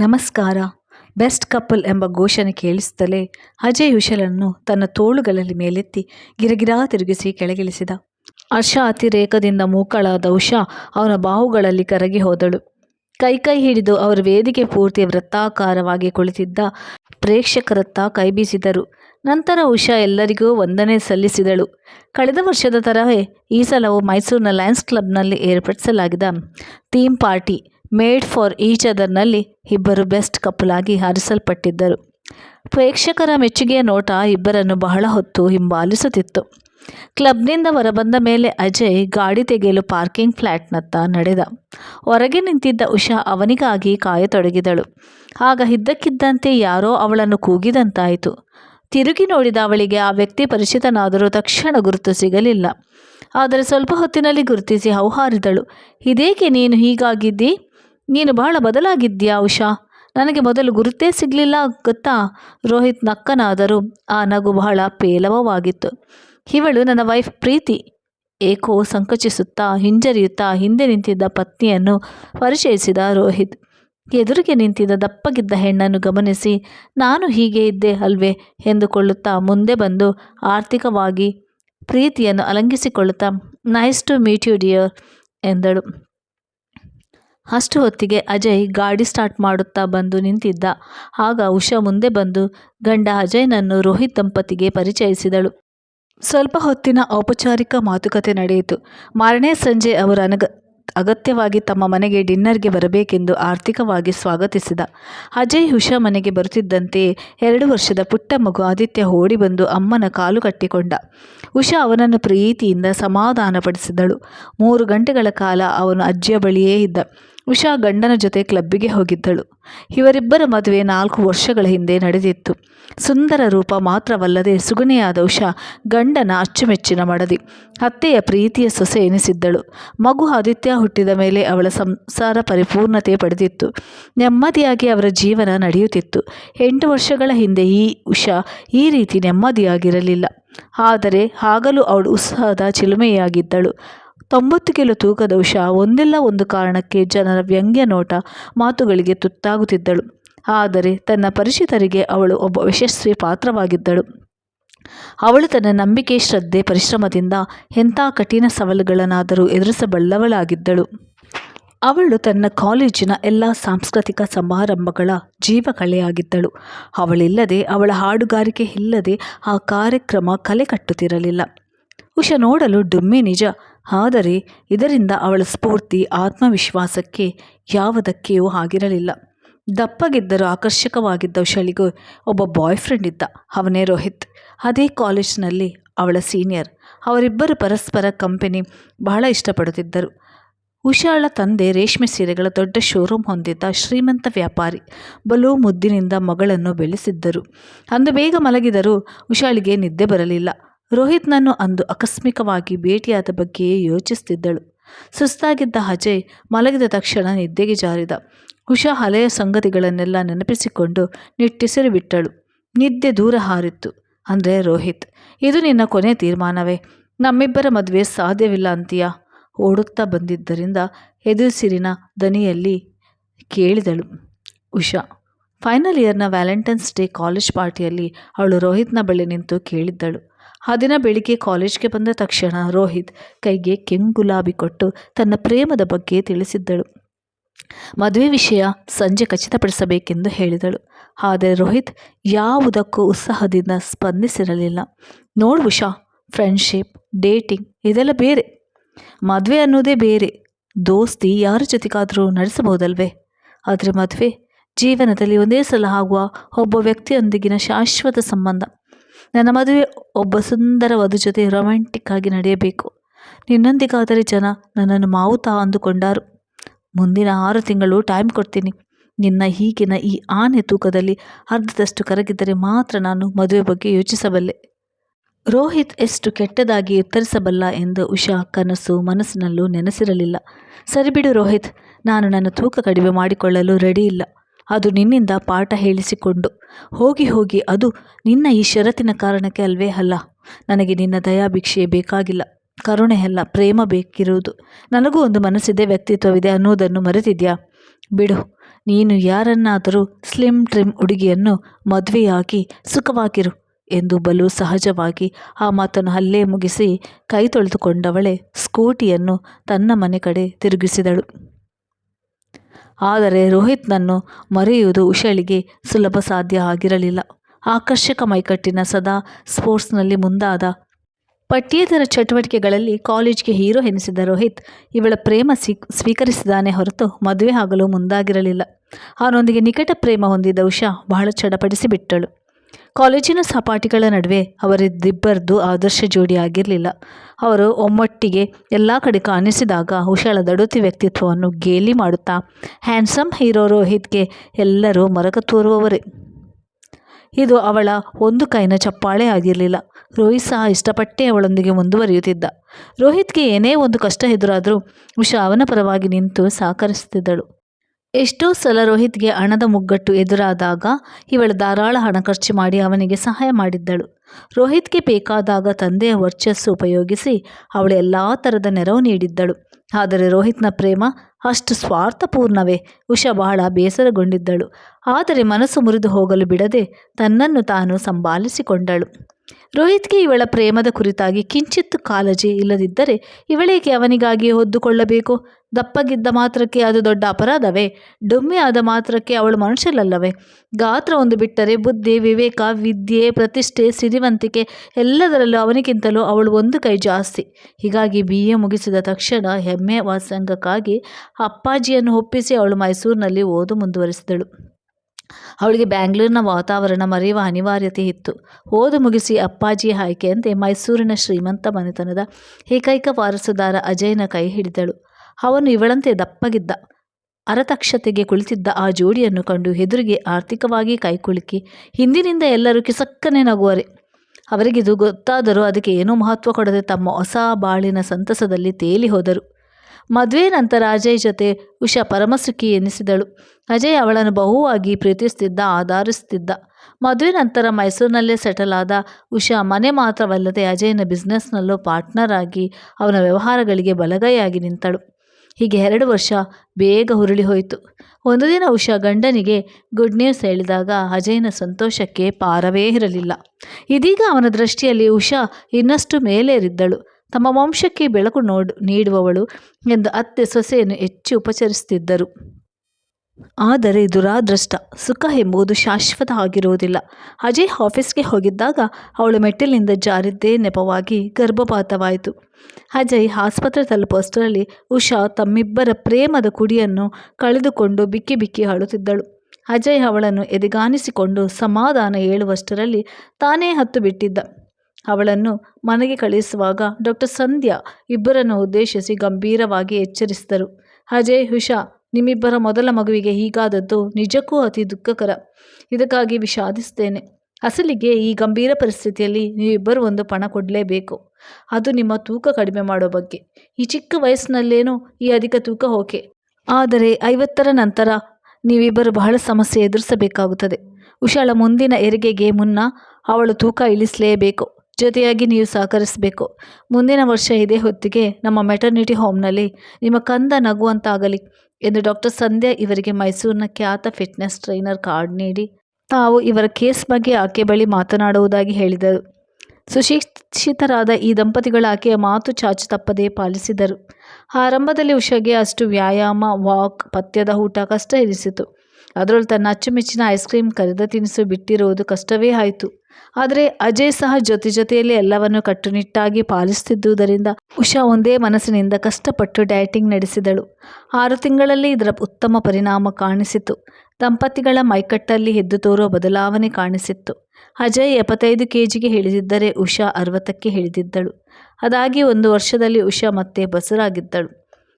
ನಮಸ್ಕಾರ. Best couple ಎಂಬ ಘೋಷಣೆ ಕೇಳಿಸುತ್ತಲೇ ಅಜಯ್ ಉಷಲನ್ನು ತನ್ನ ತೋಳುಗಳಲ್ಲಿ ಮೇಲೆತ್ತಿ ಗಿರಗಿರಾ ತಿರುಗಿಸಿ ಕೆಳಗಿಳಿಸಿದ. ಹರ್ಷ ಅತಿರೇಕದಿಂದ ಮೂಕಳಾದ ಉಷಾ ಅವನ ಬಾಹುಗಳಲ್ಲಿ ಕರಗಿ ಹೋದಳು. ಕೈ ಕೈ ಹಿಡಿದು ಅವರ ವೇದಿಕೆ ಪೂರ್ತಿ ವೃತ್ತಾಕಾರವಾಗಿ ಕುಳಿತಿದ್ದ ಪ್ರೇಕ್ಷಕರತ್ತ ಕೈ ಬೀಸಿದರು. ನಂತರ ಉಷಾ ಎಲ್ಲರಿಗೂ ವಂದನೆ ಸಲ್ಲಿಸಿದಳು. ಕಳೆದ ವರ್ಷದ ತರಹೇ ಈ ಸಲವು ಮೈಸೂರಿನ ಲಯನ್ಸ್ ಕ್ಲಬ್ನಲ್ಲಿ ಏರ್ಪಡಿಸಲಾಗಿದ್ದ theme party made for each ಅದರ್ನಲ್ಲಿ ಇಬ್ಬರು ಬೆಸ್ಟ್ ಕಪಲ್ ಆಗಿ ಹಾರಿಸಲ್ಪಟ್ಟಿದ್ದರು. ಪ್ರೇಕ್ಷಕರ ಮೆಚ್ಚುಗೆಯ ನೋಟ ಇಬ್ಬರನ್ನು ಬಹಳ ಹೊತ್ತು ಹಿಂಬಾಲಿಸುತ್ತಿತ್ತು. ಕ್ಲಬ್ನಿಂದ ಹೊರಬಂದ ಮೇಲೆ ಅಜಯ್ ಗಾಡಿ ತೆಗೆಯಲು ಪಾರ್ಕಿಂಗ್ ಫ್ಲ್ಯಾಟ್ನತ್ತ ನಡೆದ. ಹೊರಗೆ ನಿಂತಿದ್ದ ಉಷಾ ಅವನಿಗಾಗಿ ಕಾಯತೊಡಗಿದಳು. ಆಗ ಇದ್ದಕ್ಕಿದ್ದಂತೆ ಯಾರೋ ಅವಳನ್ನು ಕೂಗಿದಂತಾಯಿತು. ತಿರುಗಿ ನೋಡಿದ ಅವಳಿಗೆ ಆ ವ್ಯಕ್ತಿ ಪರಿಚಿತನಾದರೂ ತಕ್ಷಣ ಗುರುತು ಸಿಗಲಿಲ್ಲ. ಆದರೆ ಸ್ವಲ್ಪ ಹೊತ್ತಿನಲ್ಲಿ ಗುರುತಿಸಿ ಹೌಹಾರಿದಳು. ಇದೇಕೆ ನೀನು ಹೀಗಾಗಿದ್ದಿ? ನೀನು ಬಹಳ ಬದಲಾಗಿದ್ದೀಯಾ ಉಷಾ? ನನಗೆ ಮೊದಲು ಗುರುತೇ ಸಿಗಲಿಲ್ಲ ಗೊತ್ತಾ? ರೋಹಿತ್ ನಕ್ಕನಾದರೂ ಆ ನಗು ಬಹಳ ಪೇಲವವಾಗಿತ್ತು. ಇವಳು ನನ್ನ ವೈಫ್ ಪ್ರೀತಿ. ಏಕೋ ಸಂಕಚಿಸುತ್ತಾ, ಹಿಂಜರಿಯುತ್ತಾ ಹಿಂದೆ ನಿಂತಿದ್ದ ಪತ್ನಿಯನ್ನು ಪರಿಚಯಿಸಿದ ರೋಹಿತ್. ಎದುರಿಗೆ ನಿಂತಿದ್ದ ದಪ್ಪಗಿದ್ದ ಹೆಣ್ಣನ್ನು ಗಮನಿಸಿ, ನಾನು ಹೀಗೆ ಇದ್ದೆ ಅಲ್ವೇ? ಎಂದುಕೊಳ್ಳುತ್ತಾ ಮುಂದೆ ಬಂದು ಆರ್ಥಿಕವಾಗಿ ಪ್ರೀತಿಯನ್ನು ಅಲಂಗಿಸಿಕೊಳ್ಳುತ್ತಾ nice to meet you dear ಎಂದಳು. ಅಷ್ಟು ಹೊತ್ತಿಗೆ ಅಜಯ್ ಗಾಡಿ ಸ್ಟಾರ್ಟ್ ಮಾಡುತ್ತಾ ಬಂದು ನಿಂತಿದ್ದ. ಆಗ ಉಷಾ ಮುಂದೆ ಬಂದು, ಗಂಡ ಅಜಯ್ನನ್ನು ರೋಹಿತ್ ದಂಪತಿಗೆ ಪರಿಚಯಿಸಿದಳು. ಸ್ವಲ್ಪ ಹೊತ್ತಿನ ಔಪಚಾರಿಕ ಮಾತುಕತೆ ನಡೆಯಿತು. ಮಾರನೇ ಸಂಜೆ ಅವರ ಅನಗ, ಅಗತ್ಯವಾಗಿ ತಮ್ಮ ಮನೆಗೆ ಡಿನ್ನರ್ಗೆ ಬರಬೇಕೆಂದು ಆರ್ಥಿಕವಾಗಿ ಸ್ವಾಗತಿಸಿದ. ಅಜಯ್ ಉಷಾ ಮನೆಗೆ ಬರುತ್ತಿದ್ದಂತೆಯೇ ಎರಡು ವರ್ಷದ ಪುಟ್ಟ ಮಗು ಆದಿತ್ಯ ಓಡಿ ಬಂದು ಅಮ್ಮನ ಕಾಲು ಕಟ್ಟಿಕೊಂಡ. ಉಷಾ ಅವನನ್ನು ಪ್ರೀತಿಯಿಂದ ಸಮಾಧಾನಪಡಿಸಿದಳು. ಮೂರು ಗಂಟೆಗಳ ಕಾಲ ಅವನು ಅಜ್ಜಿಯ ಬಳಿಯೇ ಇದ್ದ. ಉಷಾ ಗಂಡನ ಜೊತೆ ಕ್ಲಬ್ಬಿಗೆ ಹೋಗಿದ್ದಳು. ಇವರಿಬ್ಬರ ಮದುವೆ ನಾಲ್ಕು ವರ್ಷಗಳ ಹಿಂದೆ ನಡೆದಿತ್ತು. ಸುಂದರ ರೂಪ ಮಾತ್ರವಲ್ಲದೆ ಸುಗುಣಿಯಾದ ಉಷಾ ಗಂಡನ ಅಚ್ಚುಮೆಚ್ಚಿನ ಮಡದಿ. ಅತ್ತೆಯ ಪ್ರೀತಿಯ ಸೊಸೆ ಎನಿಸಿದ್ದಳು. ಮಗು ಆದಿತ್ಯ ಹುಟ್ಟಿದ ಮೇಲೆ ಅವಳ ಸಂಸಾರ ಪರಿಪೂರ್ಣತೆ ಪಡೆದಿತ್ತು. ನೆಮ್ಮದಿಯಾಗಿ ಅವರ ಜೀವನ ನಡೆಯುತ್ತಿತ್ತು. ಎಂಟು ವರ್ಷಗಳ ಹಿಂದೆ ಈ ಉಷಾ ಈ ರೀತಿ ನೆಮ್ಮದಿಯಾಗಿರಲಿಲ್ಲ. ಆದರೆ ಆಗಲೂ ಅವಳು ಉತ್ಸಾಹದ ಚಿಲುಮೆಯಾಗಿದ್ದಳು. ತೊಂಬತ್ತು ಕಿಲೋ ತೂಕದ ಉಷಾ ಒಂದಿಲ್ಲ ಒಂದು ಕಾರಣಕ್ಕೆ ಜನರ ವ್ಯಂಗ್ಯ ನೋಟ ಮಾತುಗಳಿಗೆ ತುತ್ತಾಗುತ್ತಿದ್ದಳು. ಆದರೆ ತನ್ನ ಪರಿಚಿತರಿಗೆ ಅವಳು ಒಬ್ಬ ಯಶಸ್ವಿ ಪಾತ್ರವಾಗಿದ್ದಳು. ಅವಳು ತನ್ನ ನಂಬಿಕೆ, ಶ್ರದ್ಧೆ, ಪರಿಶ್ರಮದಿಂದ ಎಂಥ ಕಠಿಣ ಸವಾಲುಗಳನ್ನಾದರೂ ಎದುರಿಸಬಲ್ಲವಳಾಗಿದ್ದಳು. ಅವಳು ತನ್ನ ಕಾಲೇಜಿನ ಎಲ್ಲ ಸಾಂಸ್ಕೃತಿಕ ಸಮಾರಂಭಗಳ ಜೀವಕಲೆಯಾಗಿದ್ದಳು. ಅವಳಿಲ್ಲದೆ ಅವಳ ಹಾಡುಗಾರಿಕೆ ಇಲ್ಲದೆ ಆ ಕಾರ್ಯಕ್ರಮ ಕಲೆ ಕಟ್ಟುತ್ತಿರಲಿಲ್ಲ. ಉಷ ನೋಡಲು ಡುಮ್ಮಿ ನಿಜ ಆದರೆ ಇದರಿಂದ ಅವಳ ಸ್ಫೂರ್ತಿ, ಆತ್ಮವಿಶ್ವಾಸಕ್ಕೆ ಯಾವ ಧಕ್ಕೆಯೂ ಆಗಿರಲಿಲ್ಲ ದಪ್ಪಗಿದ್ದರೂ ಆಕರ್ಷಕವಾಗಿದ್ದ ಉಷಳಿಗೂ ಒಬ್ಬ ಬಾಯ್ ಫ್ರೆಂಡ್ ಇದ್ದ, ಅವನೇ ರೋಹಿತ್. ಅದೇ ಕಾಲೇಜ್ನಲ್ಲಿ ಅವಳ ಸೀನಿಯರ್. ಅವರಿಬ್ಬರು ಪರಸ್ಪರ ಕಂಪೆನಿ ಬಹಳ ಇಷ್ಟಪಡುತ್ತಿದ್ದರು. ಉಷಾಳ ತಂದೆ ರೇಷ್ಮೆ ಸೀರೆಗಳ ದೊಡ್ಡ ಶೋರೂಮ್ ಹೊಂದಿದ್ದ ಶ್ರೀಮಂತ ವ್ಯಾಪಾರಿ ಬಲು ಮುದ್ದಿನಿಂದ ಮಗಳನ್ನು ಬೆಳೆಸಿದ್ದರು. ಅಂದು ಬೇಗ ಮಲಗಿದರೂ ಉಷಾಳಿಗೆ ನಿದ್ದೆ ಬರಲಿಲ್ಲ. ರೋಹಿತ್ನನ್ನು ಅಂದು ಆಕಸ್ಮಿಕವಾಗಿ ಭೇಟಿಯಾದ ಬಗ್ಗೆಯೇ ಯೋಚಿಸುತ್ತಿದ್ದಳು ಸುಸ್ತಾಗಿದ್ದ ಅಜಯ್ ಮಲಗಿದ ತಕ್ಷಣ ನಿದ್ದೆಗೆ ಜಾರಿದ. ಉಷಾ ಹಳೆಯ ಸಂಗತಿಗಳನ್ನೆಲ್ಲ ನೆನಪಿಸಿಕೊಂಡು ನಿಟ್ಟಿಸಿರು ಬಿಟ್ಟಳು. ನಿದ್ದೆ ದೂರ ಹಾರಿತ್ತು. ಅಂದರೆ ರೋಹಿತ್, ಇದು ನಿನ್ನ ಕೊನೆ ತೀರ್ಮಾನವೇ? ನಮ್ಮಿಬ್ಬರ ಮದುವೆ ಸಾಧ್ಯವಿಲ್ಲ ಅಂತೀಯಾ? ಓಡುತ್ತಾ ಬಂದಿದ್ದರಿಂದ ಎದುರಿಸಿರಿನ ದನಿಯಲ್ಲಿ ಕೇಳಿದಳು ಉಷಾ. ಫೈನಲ್ ಇಯರ್ನ ವ್ಯಾಲೆಂಟೈನ್ಸ್ ಡೇ ಕಾಲೇಜ್ ಪಾರ್ಟಿಯಲ್ಲಿ ಅವಳು ರೋಹಿತ್ನ ಬಳಿ ನಿಂತು ಕೇಳಿದ್ದಳು. ಆ ದಿನ ಬೆಳಿಗ್ಗೆ ಕಾಲೇಜ್ಗೆ ಬಂದ ತಕ್ಷಣ ರೋಹಿತ್ ಕೈಗೆ ಕೆಂಗುಲಾಬಿ ಕೊಟ್ಟು ತನ್ನ ಪ್ರೇಮದ ಬಗ್ಗೆ ತಿಳಿಸಿದ್ದಳು. ಮದುವೆ ವಿಷಯ ಸಂಜೆ ಖಚಿತಪಡಿಸಬೇಕೆಂದು ಹೇಳಿದಳು. ಆದರೆ ರೋಹಿತ್ ಯಾವುದಕ್ಕೂ ಉತ್ಸಾಹದಿಂದ ಸ್ಪಂದಿಸಿರಲಿಲ್ಲ. ನೋಡು ಉಷಾ, ಫ್ರೆಂಡ್ಶಿಪ್, ಡೇಟಿಂಗ್ ಇದೆಲ್ಲ ಬೇರೆ. ಮದುವೆ ಅನ್ನೋದೇ ಬೇರೆ. ದೋಸ್ತಿ ಯಾರ ಜೊತೆಗಾದರೂ ನಡೆಸಬಹುದಲ್ವೇ? ಆದರೆ ಮದುವೆ ಜೀವನದಲ್ಲಿ ಒಂದೇ ಸಲ ಆಗುವ ಒಬ್ಬ ವ್ಯಕ್ತಿಯೊಂದಿಗಿನ ಶಾಶ್ವತ ಸಂಬಂಧ. ನನ್ನ ಮದುವೆ ಒಬ್ಬ ಸುಂದರ ವಧು ಜೊತೆ ರೊಮ್ಯಾಂಟಿಕ್ ಆಗಿ ನಡೆಯಬೇಕು. ನಿನ್ನೊಂದಿಗಾದರೆ ಜನ ನನ್ನನ್ನು ಮಾವುತ ಅಂದುಕೊಂಡಾರು. ಮುಂದಿನ ಆರು ತಿಂಗಳು ಟೈಮ್ ಕೊಡ್ತೀನಿ. ನಿನ್ನ ಹೀಗಿನ ಈ ಆನೆ ತೂಕದಲ್ಲಿ ಅರ್ಧದಷ್ಟು ಕರಗಿದ್ದರೆ ಮಾತ್ರ ನಾನು ಮದುವೆ ಬಗ್ಗೆ ಯೋಚಿಸಬಲ್ಲೆ. ರೋಹಿತ್ ಎಷ್ಟು ಕೆಟ್ಟದಾಗಿ ಉತ್ತರಿಸಬಲ್ಲ ಎಂದು ಉಷಾ ಕನಸು ಮನಸ್ಸಿನಲ್ಲೂ ನೆನೆಸಿರಲಿಲ್ಲ. ಸರಿ ಬಿಡು ರೋಹಿತ್, ನಾನು ನನ್ನ ತೂಕ ಕಡಿಮೆ ಮಾಡಿಕೊಳ್ಳಲು ರೆಡಿ ಇಲ್ಲ. ಅದು ನಿನ್ನಿಂದ ಪಾಠ ಹೇಳಿಸಿಕೊಂಡು. ಹೋಗಿ ಹೋಗಿ ಅದು ನಿನ್ನ ಈ ಷರತ್ತಿನ ಕಾರಣಕ್ಕೆ ಅಲ್ವೇ ಅಲ್ಲ. ನನಗೆ ನಿನ್ನ ದಯಾಭಿಕ್ಷೆ ಬೇಕಾಗಿಲ್ಲ. ಕರುಣೆ ಅಲ್ಲ, ಪ್ರೇಮ ಬೇಕಿರುವುದು. ನನಗೂ ಒಂದು ಮನಸ್ಸಿದೆ ವ್ಯಕ್ತಿತ್ವವಿದೆ ಅನ್ನೋದನ್ನು ಮರೆತಿದ್ಯಾ? ಬಿಡು. ನೀನು ಯಾರನ್ನಾದರೂ ಸ್ಲಿಮ್ ಟ್ರಿಮ್ ಹುಡುಗಿಯನ್ನು ಮದುವೆಯಾಗಿ ಸುಖವಾಗಿರು ಎಂದು ಬಲು ಸಹಜವಾಗಿ ಆ ಮಾತನ್ನು ಅಲ್ಲೇ ಮುಗಿಸಿ ಕೈ ತೊಳೆದುಕೊಂಡವಳೆ ಸ್ಕೂಟಿಯನ್ನು ತನ್ನ ಮನೆ ಕಡೆ ತಿರುಗಿಸಿದಳು. ಆದರೆ ರೋಹಿತ್ನನ್ನು ಮರೆಯುವುದು ಉಷಳಿಗೆ ಸುಲಭ ಸಾಧ್ಯ ಆಗಿರಲಿಲ್ಲ. ಆಕರ್ಷಕ ಮೈಕಟ್ಟಿನ ಸದಾ ಸ್ಪೋರ್ಟ್ಸ್ನಲ್ಲಿ ಮುಂದಾದ ಪಠ್ಯೇತರ ಚಟುವಟಿಕೆಗಳಲ್ಲಿ ಕಾಲೇಜ್ಗೆ ಹೀರೋ ಎನಿಸಿದ ರೋಹಿತ್ ಇವಳ ಪ್ರೇಮ ಸ್ವೀ ಸ್ವೀಕರಿಸಿದಾನೆ ಹೊರತು ಮದುವೆ ಆಗಲು ಮುಂದಾಗಿರಲಿಲ್ಲ. ಅವನೊಂದಿಗೆ ನಿಕಟ ಪ್ರೇಮ ಹೊಂದಿದ ಉಷಾ ಬಹಳ ಚಡಪಡಿಸಿ ಬಿಟ್ಟಳು ಕಾಲೇಜಿನ ಸಹಪಾಠಿಗಳ ನಡುವೆ ಅವರಿದ್ದಿಬ್ಬರದು ಆದರ್ಶ ಜೋಡಿ ಆಗಿರಲಿಲ್ಲ. ಅವರು ಒಮ್ಮೊಟ್ಟಿಗೆ ಎಲ್ಲ ಕಡೆ ಕಾಣಿಸಿದಾಗ ಹುಷಾಳ ದಡುತಿ ವ್ಯಕ್ತಿತ್ವವನ್ನು ಗೇಲಿ ಮಾಡುತ್ತಾ, ಹ್ಯಾಂಡ್ಸಮ್ ಹೀರೋ ರೋಹಿತ್ಗೆ ಎಲ್ಲರೂ ಮರಕ ತೋರುವವರೇ ಇದು ಅವಳ ಒಂದು ಕೈನ ಚಪ್ಪಾಳೆ ಆಗಿರಲಿಲ್ಲ. ರೋಹಿತ್ ಸಹ ಇಷ್ಟಪಟ್ಟೇ ಅವಳೊಂದಿಗೆ ಮುಂದುವರಿಯುತ್ತಿದ್ದ. ರೋಹಿತ್ಗೆ ಏನೇ ಒಂದು ಕಷ್ಟ ಎದುರಾದರೂ ಉಷಾ ಅವನ ಪರವಾಗಿ ನಿಂತು ಸಹಕರಿಸುತ್ತಿದ್ದಳು. ಎಷ್ಟೋ ಸಲ ರೋಹಿತ್ಗೆ ಹಣದ ಮುಗ್ಗಟ್ಟು ಎದುರಾದಾಗ ಇವಳು ಧಾರಾಳ ಹಣ ಖರ್ಚು ಮಾಡಿ ಅವನಿಗೆ ಸಹಾಯ ಮಾಡಿದ್ದಳು. ರೋಹಿತ್ಗೆ ಬೇಕಾದಾಗ ತಂದೆಯ ವರ್ಚಸ್ಸು ಉಪಯೋಗಿಸಿ ಅವಳು ಎಲ್ಲ ಥರದ ನೆರವು ನೀಡಿದ್ದಳು. ಆದರೆ ರೋಹಿತ್ನ ಪ್ರೇಮ ಅಷ್ಟು ಸ್ವಾರ್ಥಪೂರ್ಣವೇ, ಉಷಾ ಬಹಳ ಬೇಸರಗೊಂಡಿದ್ದಳು. ಆದರೆ ಮನಸ್ಸು ಮುರಿದು ಹೋಗಲು ಬಿಡದೆ ತನ್ನನ್ನು ತಾನು ಸಂಭಾಲಿಸಿಕೊಂಡಳು. ರೋಹಿತ್ಗೆ ಇವಳ ಪ್ರೇಮದ ಕುರಿತಾಗಿ ಕಿಂಚಿತ್ತು ಕಾಳಜಿ ಇಲ್ಲದಿದ್ದರೆ ಇವಳೇಕೆ ಅವನಿಗಾಗಿ ಹೊದ್ದುಕೊಳ್ಳಬೇಕು? ದಪ್ಪಗಿದ್ದ ಮಾತ್ರಕ್ಕೆ ಅದು ದೊಡ್ಡ ಅಪರಾಧವೇ? ಡೊಮ್ಮೆ ಆದ ಮಾತ್ರಕ್ಕೆ ಅವಳು ಮನುಷ್ಯಲಲ್ಲವೇ ಗಾತ್ರ ಒಂದು ಬಿಟ್ಟರೆ ಬುದ್ಧಿ, ವಿವೇಕ, ವಿದ್ಯೆ, ಪ್ರತಿಷ್ಠೆ, ಸಿರಿವಂತಿಕೆ ಎಲ್ಲದರಲ್ಲೂ ಅವನಿಗಿಂತಲೂ ಅವಳು ಒಂದು ಕೈ ಜಾಸ್ತಿ. ಹೀಗಾಗಿ ಬಿ. ಎ. ಮುಗಿಸಿದ ತಕ್ಷಣ ಹೆಮ್ಮೆ ವಾಸಂಗಕ್ಕಾಗಿ ಅಪ್ಪಾಜಿಯನ್ನು ಒಪ್ಪಿಸಿ ಅವಳು ಮೈಸೂರಿನಲ್ಲಿ ಓದು ಮುಂದುವರಿಸಿದಳು. ಅವಳಿಗೆ ಬ್ಯಾಂಗ್ಳೂರಿನ ವಾತಾವರಣ ಮರೆಯುವ ಅನಿವಾರ್ಯತೆ ಇತ್ತು. ಓದು ಮುಗಿಸಿ ಅಪ್ಪಾಜಿ ಆಯ್ಕೆಯಂತೆ ಮೈಸೂರಿನ ಶ್ರೀಮಂತ ಮನೆತನದ ಏಕೈಕ ವಾರಸುದಾರ ಅಜಯ್ನ ಕೈ ಹಿಡಿದಳು. ಅವನು ಇವಳಂತೆ ದಪ್ಪಗಿದ್ದ. ಅರತಕ್ಷತೆಗೆ ಕುಳಿತಿದ್ದ ಆ ಜೋಡಿಯನ್ನು ಕಂಡು ಎದುರಿಗೆ ಆರ್ಥಿಕವಾಗಿ ಕೈಕುಲುಕಿ, ಹಿಂದಿನಿಂದ ಎಲ್ಲರೂ ಕಿಸಕ್ಕನೆ ನಗುವರೆ. ಅವರಿಗಿದು ಗೊತ್ತಾದರೂ ಅದಕ್ಕೆ ಏನೂ ಮಹತ್ವ ಕೊಡದೆ ತಮ್ಮ ಹೊಸ ಬಾಳಿನ ಸಂತಸದಲ್ಲಿ ತೇಲಿ ಹೋದರು ಮದುವೆ ನಂತರ ಅಜಯ್ ಜೊತೆ ಉಷಾ ಪರಮಸುಖಿ ಎನಿಸಿದಳು. ಅಜಯ್ ಅವಳನ್ನು ಬಹುವಾಗಿ ಪ್ರೀತಿಸುತ್ತಿದ್ದ ಆಧರಿಸುತ್ತಿದ್ದ ಮದುವೆ ನಂತರ ಮೈಸೂರಿನಲ್ಲೇ ಸೆಟಲ್ ಆದ ಉಷಾ ಮನೆ ಮಾತ್ರವಲ್ಲದೆ ಅಜಯ್ನ ಬಿಸ್ನೆಸ್ನಲ್ಲೂ ಪಾರ್ಟ್ನರ್ ಆಗಿ ಅವನ ವ್ಯವಹಾರಗಳಿಗೆ ಬಲಗೈಯಾಗಿ ನಿಂತಳು. ಹೀಗೆ ಎರಡು ವರ್ಷ ಬೇಗ ಹುರುಳಿ ಹೋಯಿತು. ಒಂದು ದಿನ ಉಷಾ ಗಂಡನಿಗೆ ಗುಡ್ ನ್ಯೂಸ್ ಹೇಳಿದಾಗ ಅಜಯ್ನ ಸಂತೋಷಕ್ಕೆ ಪಾರವೇ ಇರಲಿಲ್ಲ. ಇದೀಗ ಅವನ ದೃಷ್ಟಿಯಲ್ಲಿ ಉಷಾ ಇನ್ನಷ್ಟು ಮೇಲೇರಿದ್ದಳು. ತಮ್ಮ ವಂಶಕ್ಕೆ ಬೆಳಕು ನೋಡು, ನೀಡುವವಳು ಎಂದು ಅತ್ತೆ ಸೊಸೆಯನ್ನು ಹೆಚ್ಚು ಉಪಚರಿಸುತ್ತಿದ್ದರು. ಆದರೆ ದುರಾದೃಷ್ಟ, ಸುಖ ಎಂಬುದು ಶಾಶ್ವತ ಆಗಿರುವುದಿಲ್ಲ. ಅಜಯ್ ಆಫೀಸ್ಗೆ ಹೋಗಿದ್ದಾಗ ಅವಳು ಮೆಟ್ಟಿಲಿನಿಂದ ಜಾರಿದ್ದೇ ನೆಪವಾಗಿ ಗರ್ಭಪಾತವಾಯಿತು. ಅಜಯ್ ಆಸ್ಪತ್ರೆ ತಲುಪುವಷ್ಟರಲ್ಲಿ ಉಷಾ ತಮ್ಮಿಬ್ಬರ ಪ್ರೇಮದ ಕುಡಿಯನ್ನು ಕಳೆದುಕೊಂಡು ಬಿಕ್ಕಿ ಬಿಕ್ಕಿ ಅಳುತ್ತಿದ್ದಳು. ಅಜಯ್ ಅವಳನ್ನು ಎದೆಗಾನಿಸಿಕೊಂಡು ಸಮಾಧಾನ ಹೇಳುವಷ್ಟರಲ್ಲಿ ತಾನೇ ಹತ್ತು ಬಿಟ್ಟಿದ್ದ. ಅವಳನ್ನು ಮನೆಗೆ ಕಳುಹಿಸುವಾಗ ಡಾಕ್ಟರ್ ಸಂಧ್ಯಾ ಇಬ್ಬರನ್ನು ಉದ್ದೇಶಿಸಿ ಗಂಭೀರವಾಗಿ ಎಚ್ಚರಿಸಿದರು. ಅಜಯ್ ಹುಷಾ ನಿಮ್ಮಿಬ್ಬರ ಮೊದಲ ಮಗುವಿಗೆ ಹೀಗಾದದ್ದು ನಿಜಕ್ಕೂ ಅತಿ ದುಃಖಕರ. ಇದಕ್ಕಾಗಿ ವಿಷಾದಿಸ್ತೇನೆ. ಅಸಲಿಗೆ ಈ ಗಂಭೀರ ಪರಿಸ್ಥಿತಿಯಲ್ಲಿ ನೀವಿಬ್ಬರು ಒಂದು ಪಣ ಕೊಡಲೇಬೇಕು. ಅದು ನಿಮ್ಮ ತೂಕ ಕಡಿಮೆ ಮಾಡೋ ಬಗ್ಗೆ. ಈ ಚಿಕ್ಕ ವಯಸ್ಸಿನಲ್ಲೇನೋ ಈ ಅಧಿಕ ತೂಕ ಓಕೆ ಆದರೆ ಐವತ್ತರ ನಂತರ ನೀವಿಬ್ಬರು ಬಹಳ ಸಮಸ್ಯೆ ಎದುರಿಸಬೇಕಾಗುತ್ತದೆ. ಉಷಾಳ ಮುಂದಿನ ಹೆರಿಗೆಗೆ ಮುನ್ನ ಅವಳು ತೂಕ ಇಳಿಸಲೇಬೇಕು. ಜೊತೆಯಾಗಿ ನೀವು ಸಹಕರಿಸಬೇಕು. ಮುಂದಿನ ವರ್ಷ ಇದೇ ಹೊತ್ತಿಗೆ ನಮ್ಮ ಮೆಟರ್ನಿಟಿ ಹೋಮ್ನಲ್ಲಿ ನಿಮ್ಮ ಕಂದ ನಗುವಂತಾಗಲಿ ಎಂದು ಡಾಕ್ಟರ್ ಸಂಧ್ಯಾ ಇವರಿಗೆ ಮೈಸೂರಿನ ಖ್ಯಾತ ಫಿಟ್ನೆಸ್ ಟ್ರೈನರ್ ಕಾರ್ಡ್ ನೀಡಿ ತಾವು ಇವರ ಕೇಸ್ ಬಗ್ಗೆ ಆಕೆ ಬಳಿ ಮಾತನಾಡುವುದಾಗಿ ಹೇಳಿದರು. ಸುಶಿಕ್ಷಿತರಾದ ಈ ದಂಪತಿಗಳ ಆಕೆಯ ಮಾತು ಚಾಚು ತಪ್ಪದೇ ಪಾಲಿಸಿದರು. ಆರಂಭದಲ್ಲಿ ಉಷಾಗೆ ಅಷ್ಟು ವ್ಯಾಯಾಮ ವಾಕ್ ಪಥ್ಯದ ಊಟ ಕಷ್ಟ ಇರಿಸಿತು. ಅದರಲ್ಲಿ ತನ್ನ ಅಚ್ಚುಮೆಚ್ಚಿನ ಐಸ್ ಕ್ರೀಮ್ ಕರೆದ ತಿನಿಸು ಬಿಟ್ಟಿರುವುದು ಕಷ್ಟವೇ ಆಯಿತು. ಆದರೆ ಅಜಯ್ ಸಹ ಜೊತೆ ಜೊತೆಯಲ್ಲಿ ಎಲ್ಲವನ್ನು ಕಟ್ಟುನಿಟ್ಟಾಗಿ ಪಾಲಿಸುತ್ತಿದ್ದುದರಿಂದ ಉಷಾ ಒಂದೇ ಮನಸ್ಸಿನಿಂದ ಕಷ್ಟಪಟ್ಟು ಡಯಟಿಂಗ್ ನಡೆಸಿದಳು. ಆರು ತಿಂಗಳಲ್ಲಿ ಇದರ ಉತ್ತಮ ಪರಿಣಾಮ ಕಾಣಿಸಿತು ದಂಪತಿಗಳ ಮೈಕಟ್ಟಲ್ಲಿ ಎದ್ದು ತೋರುವ ಬದಲಾವಣೆ ಕಾಣಿಸಿತ್ತು. ಅಜಯ್ ಎಪ್ಪತ್ತೈದು ಕೆ ಜಿಗೆ ಇಳಿದಿದ್ದರೆ ಉಷಾ ಅರವತ್ತಕ್ಕೆ ಹಿಡಿದಿದ್ದಳು ಅದಾಗಿ ಒಂದು ವರ್ಷದಲ್ಲಿ ಉಷಾ ಮತ್ತೆ ಬಸುರಾಗಿದ್ದಳು.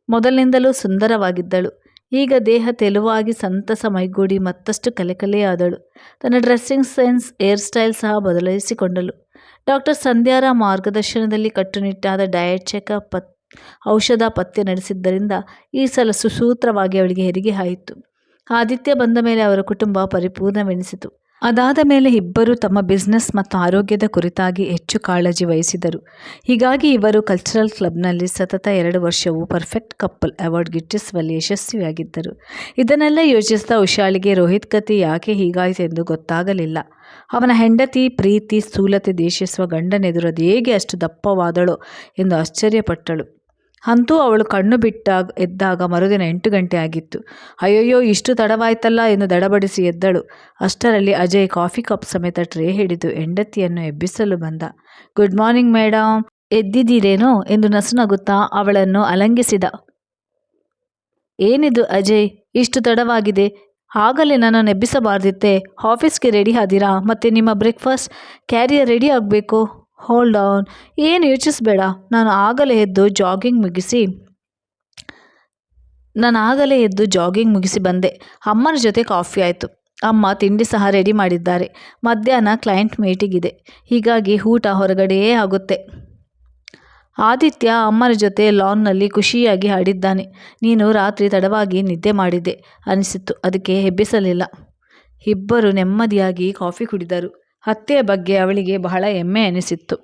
ಮೊದಲಿನಿಂದಲೂ ಸುಂದರವಾಗಿದ್ದಳು. ಈಗ ದೇಹ ತೆಲುವಾಗಿ ಸಂತಸ ಮೈಗೂಡಿ ಮತ್ತಷ್ಟು ಕಲೆಕಲೆಯಾದಳು ತನ್ನ ಡ್ರೆಸ್ಸಿಂಗ್ ಸೆನ್ಸ್ ಏರ್ ಸ್ಟೈಲ್ ಸಹ ಬದಲಾಯಿಸಿಕೊಂಡಳು. ಡಾಕ್ಟರ್ ಸಂಧ್ಯಾರ ಮಾರ್ಗದರ್ಶನದಲ್ಲಿ ಕಟ್ಟುನಿಟ್ಟಾದ ಡಯಟ್ ಚೆಕಪ್ ಪತ್, ಔಷಧ ಪತ್ತೆ ನಡೆಸಿದ್ದರಿಂದ ಈ ಸಲ ಸುಸೂತ್ರವಾಗಿ ಅವಳಿಗೆ ಹೆರಿಗೆ ಆಯಿತು. ಆದಿತ್ಯ ಬಂದ ಮೇಲೆ ಅವರ ಕುಟುಂಬ ಪರಿಪೂರ್ಣವೆನಿಸಿತು. ಅದಾದ ಮೇಲೆ ಇಬ್ಬರು ತಮ್ಮ ಬಿಸ್ನೆಸ್ ಮತ್ತು ಆರೋಗ್ಯದ ಕುರಿತಾಗಿ ಹೆಚ್ಚು ಕಾಳಜಿ ವಹಿಸಿದರು. ಹೀಗಾಗಿ ಇವರು ಕಲ್ಚರಲ್ ಕ್ಲಬ್ನಲ್ಲಿ ಸತತ ಎರಡು ವರ್ಷವೂ ಪರ್ಫೆಕ್ಟ್ ಕಪ್ಪಲ್ ಅವಾರ್ಡ್ ಗಿಟ್ಟಿಸುವಲ್ಲಿ ಯಶಸ್ವಿಯಾಗಿದ್ದರು. ಇದನ್ನೆಲ್ಲ ಯೋಚಿಸಿದ ಉಷಾಳಿಗೆ ರೋಹಿತ್ ಗತಿ ಯಾಕೆ ಹೀಗಾಯಿತೆಂದು ಗೊತ್ತಾಗಲಿಲ್ಲ. ಅವನ ಹೆಂಡತಿ ಪ್ರೀತಿ ಸ್ಥೂಲತೆ ದೇಶಿಸುವ ಗಂಡನೆದುರದು ಹೇಗೆ ಅಷ್ಟು ದಪ್ಪವಾದಳೋ ಎಂದು ಆಶ್ಚರ್ಯಪಟ್ಟಳು. ಅಂತೂ ಅವಳು ಕಣ್ಣು ಬಿಟ್ಟಾಗ, ಎದ್ದಾಗ ಮರುದಿನ ಎಂಟು ಗಂಟೆ ಆಗಿತ್ತು. ಅಯ್ಯಯ್ಯೋ, ಇಷ್ಟು ತಡವಾಯ್ತಲ್ಲ ಎಂದು ದಡಬಡಿಸಿ ಎದ್ದಳು. ಅಷ್ಟರಲ್ಲಿ ಅಜಯ್ ಕಾಫಿ ಕಪ್ ಸಮೇತ ಟ್ರೇ ಹಿಡಿದು ಹೆಂಡತಿಯನ್ನು ಎಬ್ಬಿಸಲು ಬಂದ. ಗುಡ್ ಮಾರ್ನಿಂಗ್ ಮೇಡಮ್ ಎದ್ದಿದ್ದೀರೇನೋ? ಎಂದು ನಸುನಗುತ್ತಾ ಅವಳನ್ನು ಅಲಂಗಿಸಿದ. ಏನಿದು ಅಜಯ್? ಇಷ್ಟು ತಡವಾಗಿದೆ. ಆಗಲೇ ನನ್ನನ್ನು ಎಬ್ಬಿಸಬಾರ್ದಿತ್ತೆ. ಆಫೀಸ್ಗೆ ರೆಡಿ ಆದಿರಾ? ಮತ್ತು ನಿಮ್ಮ ಬ್ರೇಕ್ಫಾಸ್ಟ್? ಕ್ಯಾರಿಯರ್ ರೆಡಿ ಆಗಬೇಕು? ಹೋಲ್ಡ್ ಆನ್ ಏನು ಯೋಚಿಸಬೇಡ. ನಾನು ಆಗಲೇ ಎದ್ದು ಜಾಗಿಂಗ್ ಮುಗಿಸಿ, ನಾನು ಆಗಲೇ ಎದ್ದು ಜಾಗಿಂಗ್ ಮುಗಿಸಿ ಬಂದೆ. ಅಮ್ಮನ ಜೊತೆ ಕಾಫಿ ಆಯಿತು. ಅಮ್ಮ ತಿಂಡಿ ಸಹ ರೆಡಿ ಮಾಡಿದ್ದಾರೆ. ಮಧ್ಯಾಹ್ನ ಕ್ಲೈಂಟ್ ಮೀಟಿಂಗ್ ಇದೆ. ಹೀಗಾಗಿ ಊಟ ಹೊರಗಡೆಯೇ ಆಗುತ್ತೆ. ಆದಿತ್ಯ ಅಮ್ಮನ ಜೊತೆ ಲಾನ್ನಲ್ಲಿ ಖುಷಿಯಾಗಿ ಆಡಿದ್ದಾನೆ. ನೀನು ರಾತ್ರಿ ತಡವಾಗಿ ನಿದ್ದೆ ಮಾಡಿದ್ದೆ ಅನಿಸಿತ್ತು. ಅದಕ್ಕೆ ಹೆಬ್ಬಿಸಲಿಲ್ಲ. ಇಬ್ಬರು ನೆಮ್ಮದಿಯಾಗಿ ಕಾಫಿ ಕುಡಿದರು. ಅತ್ತೆಯ ಬಗ್ಗೆ ಅವಳಿಗೆ ಬಹಳ ಹೆಮ್ಮೆ ಅನಿಸಿತ್ತು.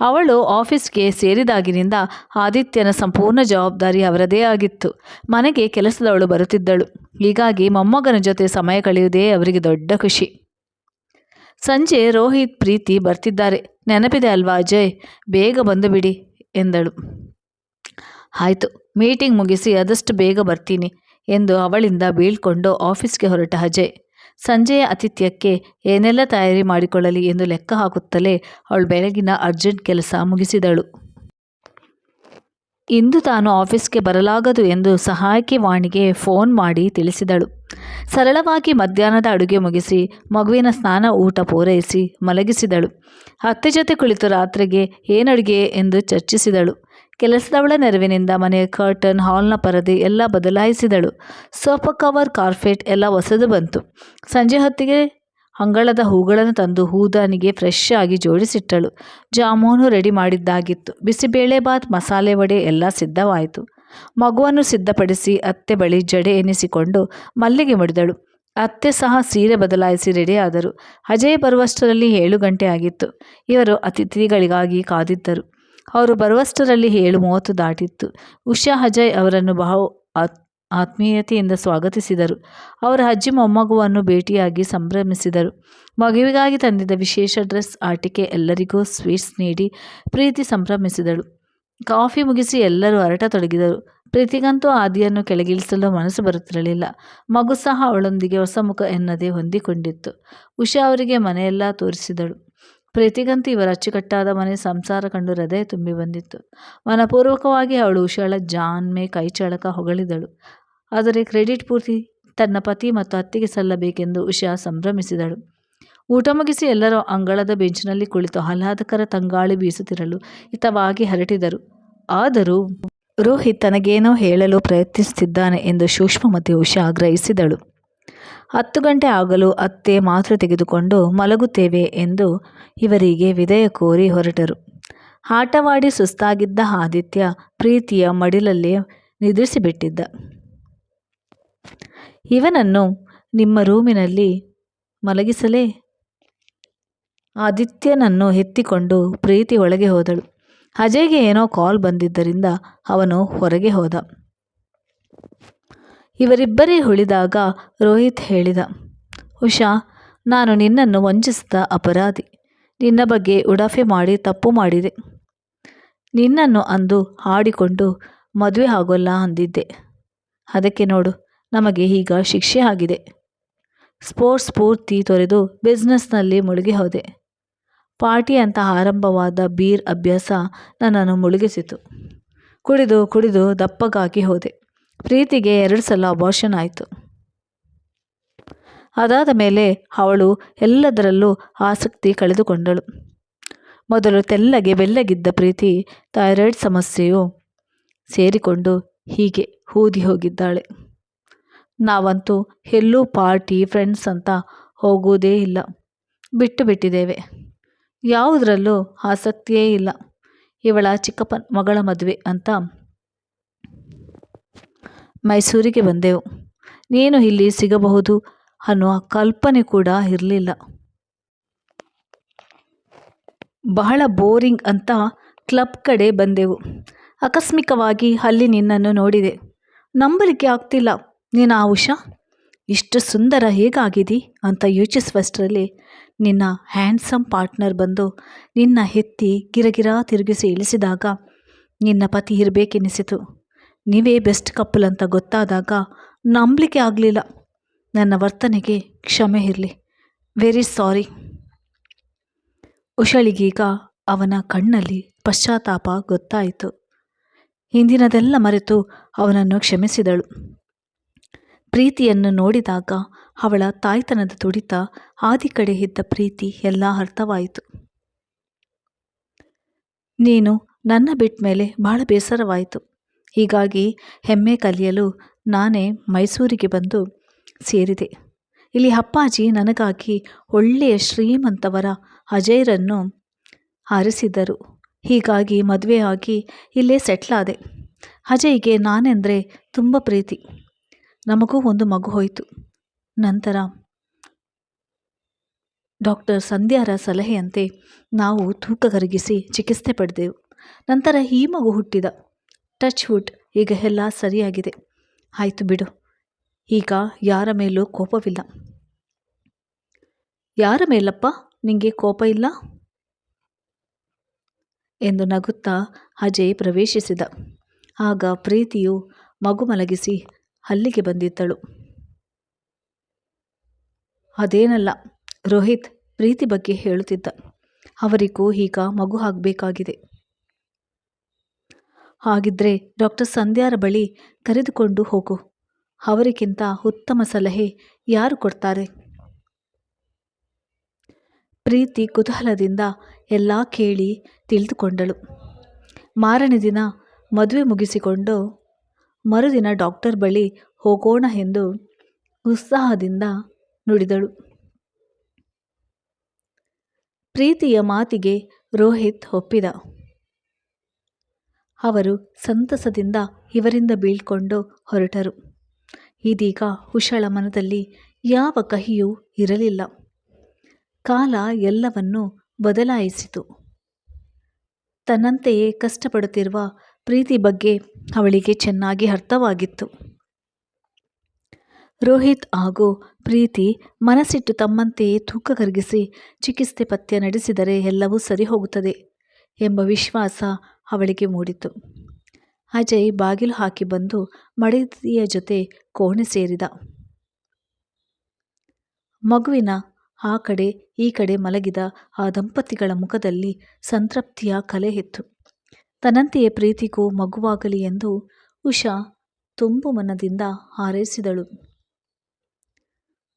ಅವಳು ಆಫೀಸ್ಗೆ ಸೇರಿದಾಗಿನಿಂದ ಆದಿತ್ಯನ ಸಂಪೂರ್ಣ ಜವಾಬ್ದಾರಿ ಅವರದೇ ಆಗಿತ್ತು. ಮನೆಗೆ ಕೆಲಸದವಳು ಬರುತ್ತಿದ್ದಳು. ಹೀಗಾಗಿ ಮೊಮ್ಮಗನ ಜೊತೆ ಸಮಯ ಕಳೆಯುವುದೇ ಅವರಿಗೆ ದೊಡ್ಡ ಖುಷಿ. ಸಂಜೆ ರೋಹಿತ್ ಪ್ರೀತಿ ಬರ್ತಿದ್ದಾರೆ. ನೆನಪಿದೆ ಅಲ್ವಾ ಅಜಯ್? ಬೇಗ ಬಂದು ಬಿಡಿ ಎಂದಳು. ಆಯಿತು, ಮೀಟಿಂಗ್ ಮುಗಿಸಿ ಆದಷ್ಟು ಬೇಗ ಬರ್ತೀನಿ ಎಂದು ಅವಳಿಂದ ಬೀಳ್ಕೊಂಡು ಆಫೀಸ್ಗೆ ಹೊರಟ ಅಜಯ್. ಸಂಜೆಯ ಆತಿಥ್ಯಕ್ಕೆ ಏನೆಲ್ಲ ತಯಾರಿ ಮಾಡಿಕೊಳ್ಳಲಿ ಎಂದು ಲೆಕ್ಕ ಹಾಕುತ್ತಲೇ ಅವಳು ಬೆಳಗಿನ ಅರ್ಜೆಂಟ್ ಕೆಲಸ ಮುಗಿಸಿದಳು. ಇಂದು ತಾನು ಆಫೀಸ್ಗೆ ಬರಲಾಗದು ಎಂದು ಸಹಾಯಕಿ ವಾಣಿಗೆ ಫೋನ್ ಮಾಡಿ ತಿಳಿಸಿದಳು. ಸರಳವಾಗಿ ಮಧ್ಯಾಹ್ನದ ಅಡುಗೆ ಮುಗಿಸಿ ಮಗುವಿನ ಸ್ನಾನ ಊಟ ಪೂರೈಸಿ ಮಲಗಿಸಿದಳು. ಅತ್ತೆ ಜೊತೆ ಕುಳಿತು ರಾತ್ರಿಗೆ ಏನಡುಗೆ ಎಂದು ಚರ್ಚಿಸಿದಳು. ಕೆಲಸದವಳ ನೆರವಿನಿಂದ ಮನೆಯ ಕರ್ಟನ್ ಹಾಲ್ನ ಪರದೆ ಎಲ್ಲ ಬದಲಾಯಿಸಿದಳು. ಸೋಫಾ ಕವರ್ ಕಾರ್ಪೆಟ್ ಎಲ್ಲ ಹೊಸದು ಬಂತು. ಸಂಜೆ ಹೊತ್ತಿಗೆ ಅಂಗಳದ ಹೂಗಳನ್ನು ತಂದು ಹೂದಾನಿಗೆ ಫ್ರೆಶ್ ಆಗಿ ಜೋಡಿಸಿಟ್ಟಳು. ಜಾಮೂನು ರೆಡಿ ಮಾಡಿದ್ದಾಗಿತ್ತು. ಬಿಸಿಬೇಳೆಬಾತ್ ಮಸಾಲೆ ವಡೆ ಎಲ್ಲ ಸಿದ್ಧವಾಯಿತು. ಮಗುವನ್ನು ಸಿದ್ಧಪಡಿಸಿ ಅತ್ತೆ ಬಳಿ ಜಡೆ ಎನಿಸಿಕೊಂಡು ಮಲ್ಲಿಗೆ ಮುಡಿದಳು ಅತ್ತೆ ಸಹ ಸೀರೆ ಬದಲಾಯಿಸಿ ರೆಡಿಯಾದರು ಅಜಯ್ ಬರುವಷ್ಟರಲ್ಲಿ ಏಳು ಗಂಟೆ ಆಗಿತ್ತು. ಇವರು ಅತಿಥಿಗಳಿಗಾಗಿ ಕಾದಿದ್ದರು. ಅವರು ಬರುವಷ್ಟರಲ್ಲಿ ಏಳು ಮೂವತ್ತು ದಾಟಿತ್ತು. ಉಷಾ ಅಜಯ್ ಅವರನ್ನು ಬಹು ಆತ್, ಆತ್ಮೀಯತೆಯಿಂದ ಸ್ವಾಗತಿಸಿದರು. ಅವರ ಅಜ್ಜಿ ಮೊಮ್ಮಗುವನ್ನು ಭೇಟಿಯಾಗಿ ಸಂಭ್ರಮಿಸಿದರು. ಮಗುವಿಗಾಗಿ ತಂದಿದ್ದ ವಿಶೇಷ ಡ್ರೆಸ್ ಆಟಿಕೆ ಎಲ್ಲರಿಗೂ ಸ್ವೀಟ್ಸ್ ನೀಡಿ ಪ್ರೀತಿ ಸಂಭ್ರಮಿಸಿದಳು. ಕಾಫಿ ಮುಗಿಸಿ ಎಲ್ಲರೂ ಹರಟತೊಡಗಿದರು ಪ್ರೀತಿಗಂತೂ ಆದಿಯನ್ನು ಕೆಳಗಿಳಿಸಲು ಮನಸ್ಸು ಬರುತ್ತಿರಲಿಲ್ಲ. ಮಗು ಸಹ ಅವಳೊಂದಿಗೆ ಹೊಸ ಮುಖ ಎನ್ನದೇ ಹೊಂದಿಕೊಂಡಿತ್ತು. ಉಷಾ ಅವರಿಗೆ ಮನೆಯೆಲ್ಲ ತೋರಿಸಿದಳು. ಪ್ರೀತಿಗಂತೂ ಇವರ ಅಚ್ಚುಕಟ್ಟಾದ ಮನೆ ಸಂಸಾರ ಕಂಡು ಹೃದಯ ತುಂಬಿ ಬಂದಿತ್ತು. ಮನಪೂರ್ವಕವಾಗಿ ಅವಳು ಉಷಾಳ ಜಾನ್ಮೆ ಕೈಚಳಕ ಹೊಗಳಿದಳು. ಆದರೆ ಕ್ರೆಡಿಟ್ ಪೂರ್ತಿ ತನ್ನ ಪತಿ ಮತ್ತು ಅತ್ತಿಗೆ ಸಲ್ಲಬೇಕೆಂದು ಉಷಾ ಸಂಭ್ರಮಿಸಿದಳು. ಊಟ ಮುಗಿಸಿ ಎಲ್ಲರೂ ಅಂಗಳದ ಬೆಂಚಿನಲ್ಲಿ ಕುಳಿತು ಆಹ್ಲಾದಕರ ತಂಗಾಳಿ ಬೀಸುತ್ತಿರಲು ಹಿತವಾಗಿ ಹರಟಿದರು. ಆದರೂ ರೋಹಿತ್ ತನಗೇನೋ ಹೇಳಲು ಪ್ರಯತ್ನಿಸುತ್ತಿದ್ದಾನೆ ಎಂದು ಸೂಕ್ಷ್ಮ ಮತ್ತು ಉಷಾ ಗ್ರಹಿಸಿದಳು ಹತ್ತು ಗಂಟೆ ಆಗಲು ಅತ್ತೆ ಮಾತ್ರೆ ತೆಗೆದುಕೊಂಡು ಮಲಗುತ್ತೇವೆ ಎಂದು ಇವರಿಗೆ ವಿದಯ ಕೋರಿ ಹೊರಟರು. ಆಟವಾಡಿ ಸುಸ್ತಾಗಿದ್ದ ಆದಿತ್ಯ ಪ್ರೀತಿಯ ಮಡಿಲಲ್ಲಿ ನಿದ್ರಿಸಿಬಿಟ್ಟಿದ್ದ. ಇವನನ್ನು ನಿಮ್ಮ ರೂಮಿನಲ್ಲಿ ಮಲಗಿಸಲೇ? ಆದಿತ್ಯನನ್ನು ಎತ್ತಿಕೊಂಡು ಪ್ರೀತಿ ಒಳಗೆ ಹೋದಳು. ಅಜಯ್ಗೆ ಏನೋ ಕಾಲ್ ಬಂದಿದ್ದರಿಂದ ಅವನು ಹೊರಗೆ ಹೋದ. ಇವರಿಬ್ಬರೇ ಉಳಿದಾಗ ರೋಹಿತ್ ಹೇಳಿದ, ಉಷಾ, ನಾನು ನಿನ್ನನ್ನು ವಂಚಿಸಿದ ಅಪರಾಧಿ. ನಿನ್ನ ಬಗ್ಗೆ ಉಡಾಫೆ ಮಾಡಿ ತಪ್ಪು ಮಾಡಿದೆ. ನಿನ್ನನ್ನು ಅಂದು ಹಾಡಿಕೊಂಡು ಮದುವೆ ಆಗೋಲ್ಲ ಅಂದಿದ್ದೆ. ಅದಕ್ಕೆ ನೋಡು, ನಮಗೆ ಈಗ ಶಿಕ್ಷೆ ಆಗಿದೆ. ಸ್ಪೋರ್ಟ್ಸ್ ಪೂರ್ತಿ ತೊರೆದು ಬಿಸ್ನೆಸ್ನಲ್ಲಿ ಮುಳುಗಿ ಹೋದೆ. ಪಾರ್ಟಿ ಅಂತ ಆರಂಭವಾದ ಬೀರ್ ಅಭ್ಯಾಸ ನನ್ನನ್ನು ಮುಳುಗಿಸಿತು. ಕುಡಿದು ಕುಡಿದು ದಪ್ಪಗಾಗಿ ಹೋದೆ. ಪ್ರೀತಿಗೆ ಎರಡು ಸಲ ಅಬಾರ್ಷನ್ ಆಯಿತು. ಅದಾದ ಮೇಲೆ ಅವಳು ಎಲ್ಲದರಲ್ಲೂ ಆಸಕ್ತಿ ಕಳೆದುಕೊಂಡಳು. ಮೊದಲು ತೆಲ್ಲಗೆ ಬೆಲ್ಲಗಿದ್ದ ಪ್ರೀತಿ ಥೈರಾಯ್ಡ್ ಸಮಸ್ಯೆಯು ಸೇರಿಕೊಂಡು ಹೀಗೆ ಊದಿ ಹೋಗಿದ್ದಾಳೆ. ನಾವಂತೂ ಎಲ್ಲೂ ಪಾರ್ಟಿ, ಫ್ರೆಂಡ್ಸ್ ಅಂತ ಹೋಗುವುದೇ ಇಲ್ಲ. ಬಿಟ್ಟು ಬಿಟ್ಟಿದ್ದೇವೆ. ಯಾವುದರಲ್ಲೂ ಆಸಕ್ತಿಯೇ ಇಲ್ಲ. ಇವಳ ಚಿಕ್ಕಪ್ಪ ಮಗಳ ಮದುವೆ ಅಂತ ಮೈಸೂರಿಗೆ ಬಂದೆವು. ನೀನು ಇಲ್ಲಿ ಸಿಗಬಹುದು ಅನ್ನುವ ಕಲ್ಪನೆ ಕೂಡ ಇರಲಿಲ್ಲ. ಬಹಳ ಬೋರಿಂಗ್ ಅಂತ ಕ್ಲಬ್ ಕಡೆ ಬಂದೆವು. ಆಕಸ್ಮಿಕವಾಗಿ ಅಲ್ಲಿ ನಿನ್ನನ್ನು ನೋಡಿದೆ. ನಂಬಲಿಕ್ಕೆ ಆಗ್ತಿಲ್ಲ. ನೀನು ಆ ಉಷಾ? ಇಷ್ಟು ಸುಂದರ ಹೇಗಾಗಿದಿ? ಅಂತ ಯೋಚಿಸುವಷ್ಟರಲ್ಲಿ ನಿನ್ನ ಹ್ಯಾಂಡ್ಸಮ್ ಪಾರ್ಟ್ನರ್ ಬಂದು ನಿನ್ನ ಎತ್ತಿ ಗಿರಗಿರ ತಿರುಗಿಸಿ ಇಳಿಸಿದಾಗ ನಿನ್ನ ಪತಿ ಇರಬೇಕೆನಿಸಿತು. ನೀವೇ ಬೆಸ್ಟ್ ಕಪ್ಪಲ್ ಅಂತ ಗೊತ್ತಾದಾಗ ನಂಬಲಿಕ್ಕೆ ಆಗಲಿಲ್ಲ. ನನ್ನ ವರ್ತನೆಗೆ ಕ್ಷಮೆ ಇರಲಿ. Very sorry. ಉಷಳಿಗೀಗ ಅವನ ಕಣ್ಣಲ್ಲಿ ಪಶ್ಚಾತ್ತಾಪ ಗೊತ್ತಾಯಿತು. ಹಿಂದಿನದೆಲ್ಲ ಮರೆತು ಅವನನ್ನು ಕ್ಷಮಿಸಿದಳು. ಪ್ರೀತಿಯನ್ನು ನೋಡಿದಾಗ ಅವಳ ತಾಯ್ತನದ ತುಡಿತ ಆದಿ ಕಡೆ ಇದ್ದ ಪ್ರೀತಿ ಎಲ್ಲ ಅರ್ಥವಾಯಿತು. ನೀನು ನನ್ನ ಬಿಟ್ಟ ಮೇಲೆ ಬಹಳ ಬೇಸರವಾಯಿತು. ಹೀಗಾಗಿ ಹೆಮ್ಮೆ ಕಲಿಯಲು ನಾನೇ ಮೈಸೂರಿಗೆ ಬಂದು ಸೇರಿದೆ. ಇಲ್ಲಿ ಅಪ್ಪಾಜಿ ನನಗಾಗಿ ಒಳ್ಳೆಯ ಶ್ರೀಮಂತವರ ಅಜಯರನ್ನು ಆರಿಸಿದ್ದರು. ಹೀಗಾಗಿ ಮದುವೆಯಾಗಿ ಇಲ್ಲೇ ಸೆಟ್ಲಾದೆ ಅಜಯ್ಗೆ ನಾನೆಂದರೆ ತುಂಬ ಪ್ರೀತಿ. ನಮಗೂ ಒಂದು ಮಗು ಹೋಯಿತು. ನಂತರ ಡಾಕ್ಟರ್ ಸಂಧ್ಯಾರ ಸಲಹೆಯಂತೆ ನಾವು ತೂಕ ಕರಗಿಸಿ ಚಿಕಿತ್ಸೆ ಪಡೆದೆವು. ನಂತರ ಈ ಮಗು ಹುಟ್ಟಿದ. ಟಚ್ ವುಡ್ ಈಗ ಎಲ್ಲ ಸರಿಯಾಗಿದೆ. ಆಯಿತು ಬಿಡು. ಈಗ ಯಾರ ಮೇಲೂ ಕೋಪವಿಲ್ಲ. ಯಾರ ಮೇಲಪ್ಪ ನಿಮಗೆ ಕೋಪ ಇಲ್ಲ? ಎಂದು ನಗುತ್ತಾ ಅಜಯ್ ಪ್ರವೇಶಿಸಿದ. ಆಗ ಪ್ರೀತಿಯು ಮಗು ಮಲಗಿಸಿ ಅಲ್ಲಿಗೆ ಬಂದಿದ್ದಳು. ಅದೇನಲ್ಲ, ರೋಹಿತ್ ಪ್ರೀತಿ ಬಗ್ಗೆ ಹೇಳುತ್ತಿದ್ದ. ಅವರಿಗೂ ಈಗ ಮಗು ಆಗಬೇಕಾಗಿದೆ. ಹಾಗಿದ್ರೆ ಡಾಕ್ಟರ್ ಸಂಧ್ಯಾರ ಬಳಿ ಕರೆದುಕೊಂಡು ಹೋಗು. ಅವರಿಗಿಂತ ಉತ್ತಮ ಸಲಹೆ ಯಾರು ಕೊಡ್ತಾರೆ? ಪ್ರೀತಿ ಕುತೂಹಲದಿಂದ ಎಲ್ಲ ಕೇಳಿ ತಿಳಿದುಕೊಂಡಳು. ಮಾರನೇ ದಿನ ಮದುವೆ ಮುಗಿಸಿಕೊಂಡು ಮರುದಿನ ಡಾಕ್ಟರ್ ಬಳಿ ಹೋಗೋಣ ಎಂದು ಉತ್ಸಾಹದಿಂದ ನುಡಿದಳು. ಪ್ರೀತಿಯ ಮಾತಿಗೆ ರೋಹಿತ್ ಒಪ್ಪಿದ. ಅವರು ಸಂತಸದಿಂದ ಇವರಿಂದ ಬೀಳ್ಕೊಂಡು ಹೊರಟರು. ಇದೀಗ ಹುಷಳ ಮನದಲ್ಲಿ ಯಾವ ಕಹಿಯೂ ಇರಲಿಲ್ಲ. ಕಾಲ ಎಲ್ಲವನ್ನೂ ಬದಲಾಯಿಸಿತು. ತನ್ನಂತೆಯೇ ಕಷ್ಟಪಡುತ್ತಿರುವ ಪ್ರೀತಿ ಬಗ್ಗೆ ಅವಳಿಗೆ ಚೆನ್ನಾಗಿ ಅರ್ಥವಾಗಿತ್ತು. ರೋಹಿತ್ ಹಾಗೂ ಪ್ರೀತಿ ಮನಸ್ಸಿಟ್ಟು ತಮ್ಮಂತೆಯೇ ತೂಕ ಕರಗಿಸಿ ಚಿಕಿತ್ಸೆ ಪಥ್ಯ ನಡೆಸಿದರೆ ಎಲ್ಲವೂ ಸರಿ ಹೋಗುತ್ತದೆ ಎಂಬ ವಿಶ್ವಾಸ ಅವಳಿಗೆ ಮೂಡಿತು. ಅಜಯ್ ಬಾಗಿಲು ಹಾಕಿ ಬಂದು ಮಡದಿಯ ಜೊತೆ ಕೋಣೆ ಸೇರಿದ. ಮಗುವಿನ ಆ ಕಡೆ ಈ ಕಡೆ ಮಲಗಿದ ಆ ದಂಪತಿಗಳ ಮುಖದಲ್ಲಿ ಸಂತೃಪ್ತಿಯ ಕಲೆ ಇತ್ತು. ತನ್ನಂತೆಯೇ ಪ್ರೀತಿಗೂ ಮಗುವಾಗಲಿ ಎಂದು ಉಷಾ ತುಂಬು ಮನದಿಂದ ಹಾರೈಸಿದಳು.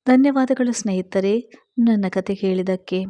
ಧನ್ಯವಾದಗಳು ಸ್ನೇಹಿತರೆ, ನನ್ನ ಕತೆ ಕೇಳಿದ್ದಕ್ಕೆ